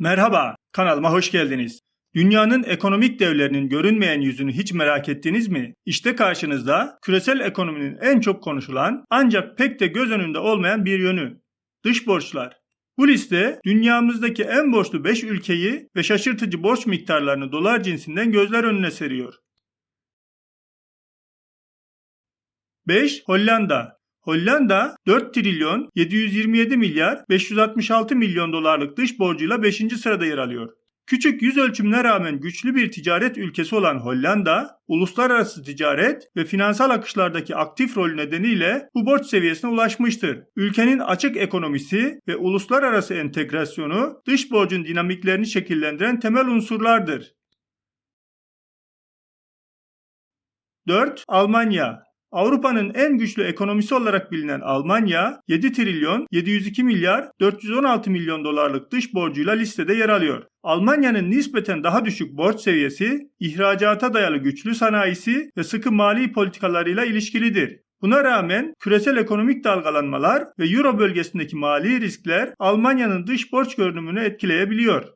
Merhaba, kanalıma hoş geldiniz. Dünyanın ekonomik devlerinin görünmeyen yüzünü hiç merak ettiniz mi? İşte karşınızda küresel ekonominin en çok konuşulan ancak pek de göz önünde olmayan bir yönü. Dış borçlar. Bu liste dünyamızdaki en borçlu 5 ülkeyi ve şaşırtıcı borç miktarlarını dolar cinsinden gözler önüne seriyor. 5. Hollanda. Hollanda 4 trilyon 727 milyar 566 milyon dolarlık dış borcuyla 5. sırada yer alıyor. Küçük yüz ölçümüne rağmen güçlü bir ticaret ülkesi olan Hollanda, uluslararası ticaret ve finansal akışlardaki aktif rol nedeniyle bu borç seviyesine ulaşmıştır. Ülkenin açık ekonomisi ve uluslararası entegrasyonu dış borcun dinamiklerini şekillendiren temel unsurlardır. 4. Almanya Avrupa'nın en güçlü ekonomisi olarak bilinen Almanya 7 trilyon 702 milyar 416 milyon dolarlık dış borcuyla listede yer alıyor. Almanya'nın nispeten daha düşük borç seviyesi, ihracata dayalı güçlü sanayisi ve sıkı mali politikalarıyla ilişkilidir. Buna rağmen küresel ekonomik dalgalanmalar ve Euro bölgesindeki mali riskler Almanya'nın dış borç görünümünü etkileyebiliyor.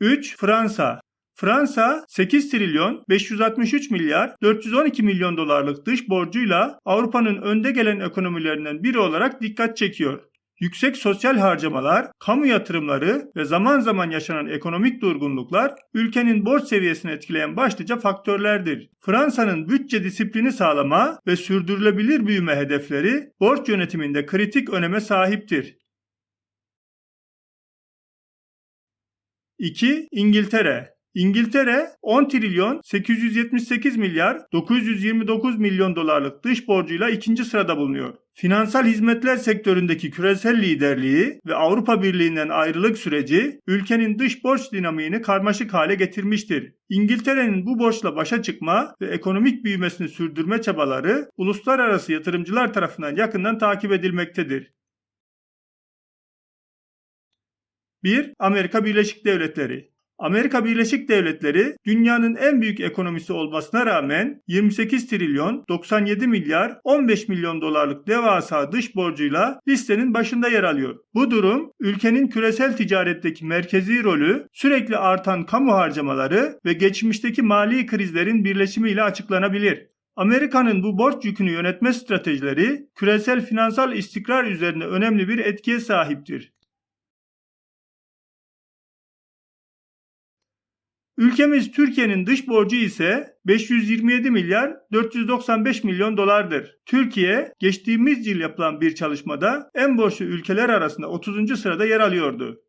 3. Fransa Fransa 8 trilyon 563 milyar 412 milyon dolarlık dış borcuyla Avrupa'nın önde gelen ekonomilerinden biri olarak dikkat çekiyor. Yüksek sosyal harcamalar, kamu yatırımları ve zaman zaman yaşanan ekonomik durgunluklar ülkenin borç seviyesini etkileyen başlıca faktörlerdir. Fransa'nın bütçe disiplini sağlama ve sürdürülebilir büyüme hedefleri borç yönetiminde kritik öneme sahiptir. 2. İngiltere İngiltere 10 trilyon 878 milyar 929 milyon dolarlık dış borcuyla ikinci sırada bulunuyor. Finansal hizmetler sektöründeki küresel liderliği ve Avrupa Birliği'nden ayrılık süreci ülkenin dış borç dinamiğini karmaşık hale getirmiştir. İngiltere'nin bu borçla başa çıkma ve ekonomik büyümesini sürdürme çabaları uluslararası yatırımcılar tarafından yakından takip edilmektedir. 1. Amerika Birleşik Devletleri Amerika Birleşik Devletleri dünyanın en büyük ekonomisi olmasına rağmen 28 trilyon 97 milyar 15 milyon dolarlık devasa dış borcuyla listenin başında yer alıyor. Bu durum ülkenin küresel ticaretteki merkezi rolü, sürekli artan kamu harcamaları ve geçmişteki mali krizlerin birleşimiyle açıklanabilir. Amerika'nın bu borç yükünü yönetme stratejileri küresel finansal istikrar üzerine önemli bir etkiye sahiptir. Ülkemiz Türkiye'nin dış borcu ise 527 milyar 495 milyon dolardır. Türkiye geçtiğimiz yıl yapılan bir çalışmada en borçlu ülkeler arasında 30. sırada yer alıyordu.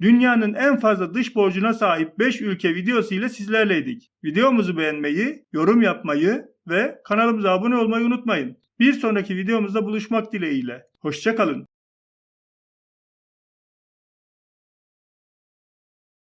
Dünyanın en fazla dış borcuna sahip 5 ülke videosu ile sizlerleydik. Videomuzu beğenmeyi, yorum yapmayı ve kanalımıza abone olmayı unutmayın. Bir sonraki videomuzda buluşmak dileğiyle. Hoşçakalın.